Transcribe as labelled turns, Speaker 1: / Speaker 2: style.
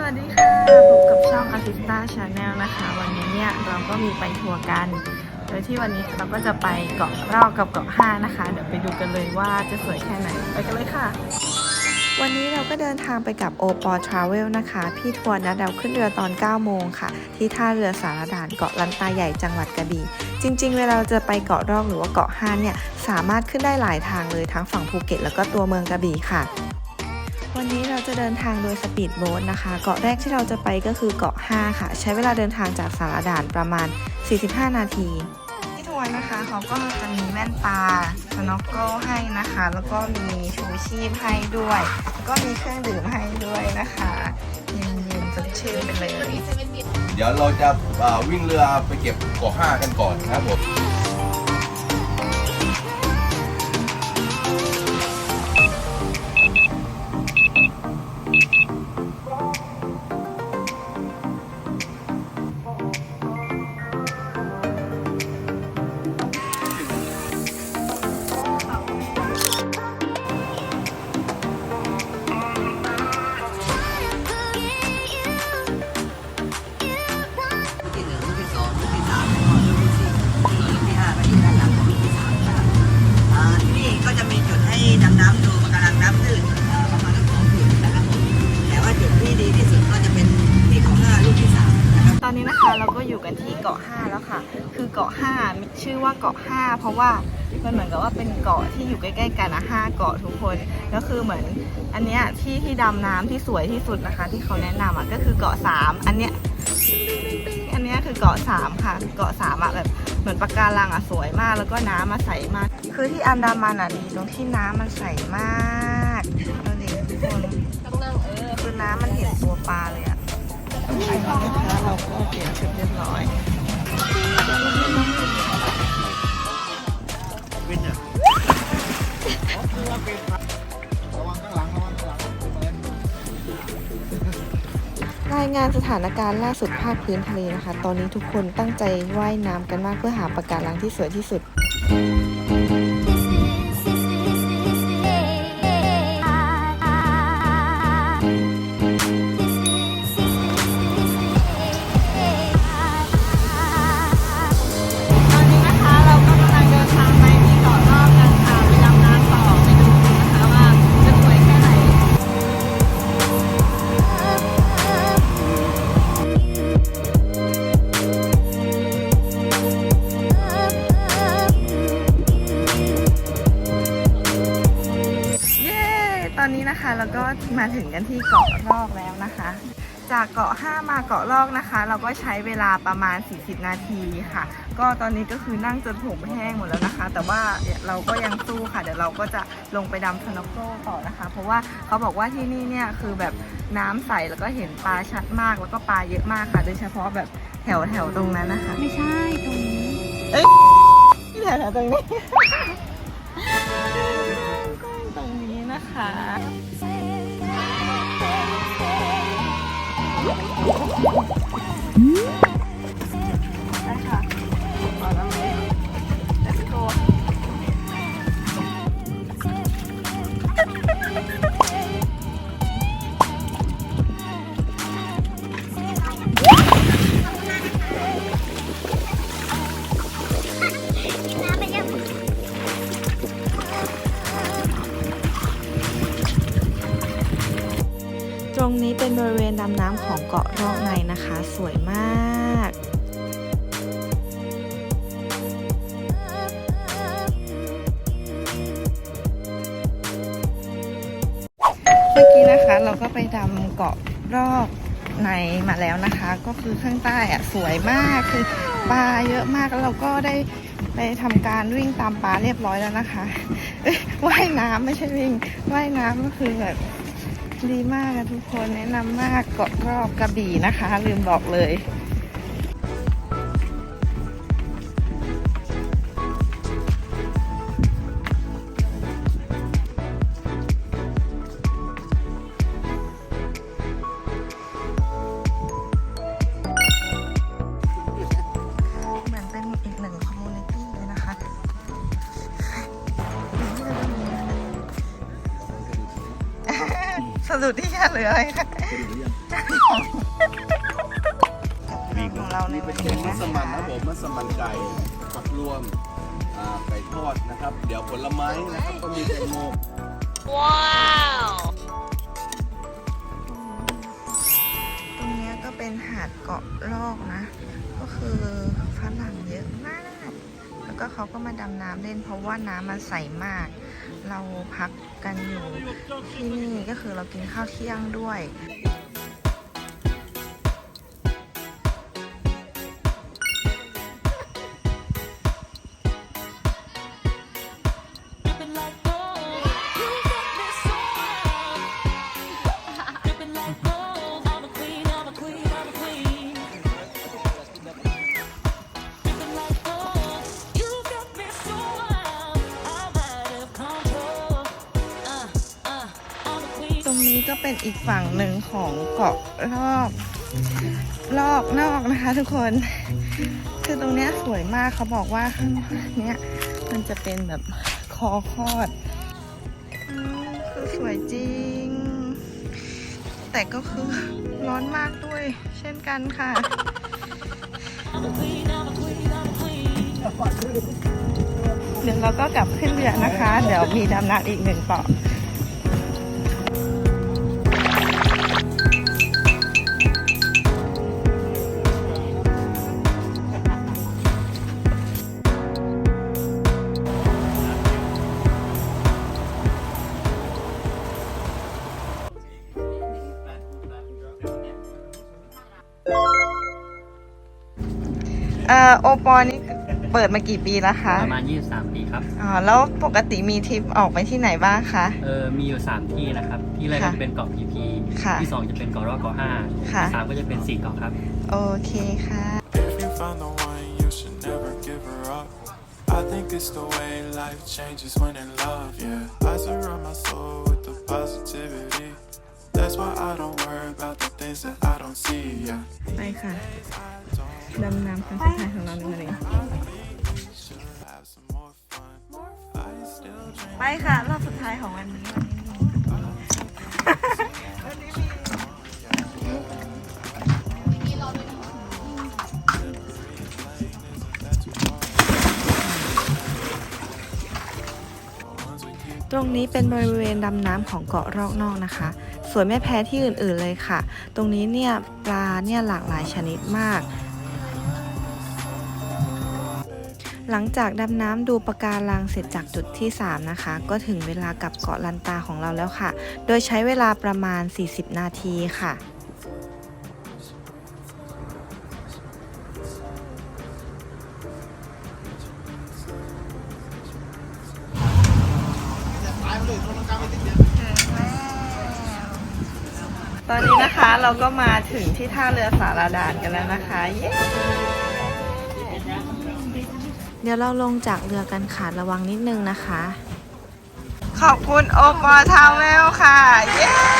Speaker 1: สวัสดีค่ะพบกับช่อง a s i s t a Channel นะคะ วันนี้เนี่ยเราก็มีไปทัวร์กัน โดยที่วันนี้เราก็จะไปเกาะรอกกับเกาะห้านะคะ เดี๋ยวไปดูกันเลยว่าจะสวยแค่ไหน ไปกันเลยค่ะ วันนี้เราก็เดินทางไปกับโอปอทราเวลนะคะ พี่ทัวร์นัดเราขึ้นเรือตอน 9 โมงค่ะ ที่ท่าเรือสารด่านเกาะลันตาใหญ่จังหวัดกระบี่จริง ๆ เวลาเราจะไปเกาะรอกหรือว่าเกาะห้าเนี่ยสามารถขึ้นได้หลายทางเลยทั้งฝั่งภูเก็ตแล้วก็ตัวเมืองกระบี่ค่ะ วันนี้เราจะเดินทางโดยสปีดโบ๊ทนะคะ เกาะแรกที่เราจะไปก็คือเกาะ 5 ค่ะ ใช้เวลาเดินทางจากสารด่านประมาณ 45 นาที ที่ทัวร์นะคะเขาก็จะมีแว่นตาสโนว์เกิลให้นะคะ แล้วก็มีชูชีพให้ด้วย ก็มีเครื่องดื่มให้ด้วยนะคะเย็นๆสดชื่นไปเลย
Speaker 2: เดี๋ยวเราจะเอ่อวิ่งเรือไปเก็บเกาะห้ากันก่อนนะครับผม
Speaker 3: เกาะ
Speaker 1: 5มีชื่อว่าเกาะ5เพราะว่ามันเหมือนกับว่าเป็นเกาะที่อยู่ใกล้ๆกันนะ5เกาะทุกคนแล้วคือเหมือนอันเนี้ยที่ที่ดำน้ำที่สวยที่สุดนะคะ ที่เขาแนะนำอะก็คือเกาะ3อันเนี้ยอันเนี้ยคือเกาะ3ค่ะ เกาะ3อะแบบเหมือนปะการังอะสวยมาก แล้วก็น้ำมาใสมาก คือที่อันดามันอะดีตรงที่น้ำมันใสมากดูดิทุกคนคือน้ำมันเห็นตัวปลาเลยอะตอนนี้นะเราก็เปลี่ยนชุดเรียบร้อย รายงานสถานการณ์ล่าสุดภาคพื้นทะเลนะคะ ตอนนี้ทุกคนตั้งใจว่ายน้ำกันมากเพื่อหาปะการังที่สวยที่สุด มาถึงกันที่เกาะรอกแล้วนะคะ จากเกาะ 5 มาเกาะรอกนะคะ เราก็ใช้เวลาประมาณ 40 นาทีค่ะ ก็ตอนนี้ก็คือนั่งจนผมแห้งหมดแล้วนะคะ แต่ว่าเดี๋ยวเราก็ยังสู้ค่ะ เดี๋ยวเราก็จะลงไปดำสโนว์โกต่อนะคะ เพราะว่าเขาบอกว่าที่นี่เนี่ยคือแบบน้ำใสแล้วก็เห็นปลาชัดมากแล้วก็ปลาเยอะมากค่ะ โดยเฉพาะแบบแถวแถวๆตรงนั้นนะคะ
Speaker 4: ไม่ใช่ตรงนี้
Speaker 1: ที่แถวแถวๆตรงนี้ตรงนี้นะคะ ไของเกาะรอกในนะคะ สวยมากเมื่อกี้นะคะเราก็ไปดำเกาะรอกในมาแล้วนะคะ ก็คือข้างใต้อะสวยมากคือปลาเยอะมากแล้วเราก็ได้ไปทำการวิ่งตามปลาเรียบร้อยแล้วนะคะว่ายน้ำไม่ใช่วิ่งว่ายน้ำก็คือแบบ ดีมากอะทุกคนแนะนำมากเกาะรอบกระบี่นะคะ ลืมบอกเลย สะดุดที่แค่เหลืออะไรคะของเราใน
Speaker 2: นี่
Speaker 1: วั
Speaker 2: เป็นน
Speaker 1: นี้
Speaker 2: แกงมั
Speaker 1: นะ
Speaker 2: สมั่นนะผมมัสมั่นไก่ผักรวมอ่าไก่ทอดนะครับ เดี๋ยวผลไม้นะครับก็มีแตงโม
Speaker 1: ตรงเนี้ยก็เป็นหาดเกาะลอกนะ ก็คือฝรั่งเยอะมาก แล้วก็เขาก็มาดำน้ำเล่นเพราะว่าน้ำมันใสมาก เราพักกันอยู่ที่นี่ก็คือเรากินข้าวเที่ยงด้วย เป็นอีกฝั่งหนึ่งของเกาะลอกลอกนอกนะคะ ทุกคน คือตรงเนี้ยสวยมากเขาบอกว่าข้างเนี้ยมันจะเป็นแบบคอคอด คือสวยจริง แต่ก็คือร้อนมากด้วย เช่นกันค่ะเดี๋ยวเราก็กลับขึ้นเรือนะคะ เดี๋ยวมีดำน้ำอีกหนึ่งเกาะ เอ่อโอปอนี่เปิดมากี่ปีแล้วคะ
Speaker 5: ประมาณ 23 ปีครับ
Speaker 1: อ๋อแล้วปกติมีทริปออกไปที่ไหนบ้างคะ
Speaker 5: เออมีอยู่ 3 ที่นะครับที่แรก
Speaker 1: ค่ะ
Speaker 5: ก็จะเป็นเกาะพีพี
Speaker 1: ค่ะ
Speaker 5: ที่ 2 จะเป็นเกาะรอกเกาะห้า
Speaker 1: ค่ะ
Speaker 5: ที่สามก็จะเป็นสี่เกาะครับ
Speaker 1: โอเคค่ะ
Speaker 6: If you found the one, you should never give her up. I think it's the way life changes when in love, yeah. I surround my soul with the positivity. That's why I don't worry about the things that I don't see, yeah.
Speaker 1: ไปค่ะ ดำน้ำครั้งสุดท้ายของเราในวันนี้
Speaker 6: Should have some more fun. I still dream.
Speaker 1: ไปค่ะ รอบสุดท้ายของวันนี้วันนี้มีตรงนี้เป็นบริเวณดำน้ำของเกาะรอกนอกนะคะ สวยไม่แพ้ที่อื่นๆเลยค่ะ ตรงนี้เนี่ยปลาเนี่ยหลากหลายชนิดมาก หลังจากดำน้ำดูปะการังเสร็จจากจุดที่ 3 นะคะ ก็ถึงเวลากลับเกาะลันตาของเราแล้วค่ะ โดยใช้เวลาประมาณ 40 นาทีค่ะตอนนี้นะคะเราก็มาถึงที่ท่าเรือสารดานกันแล้วนะคะ เย้ ดี๋ยวเราลงจากเรือกันค่ะระวังนิดนึงนะคะ ขอบคุณโอปอทาวเวลค่ะ เย้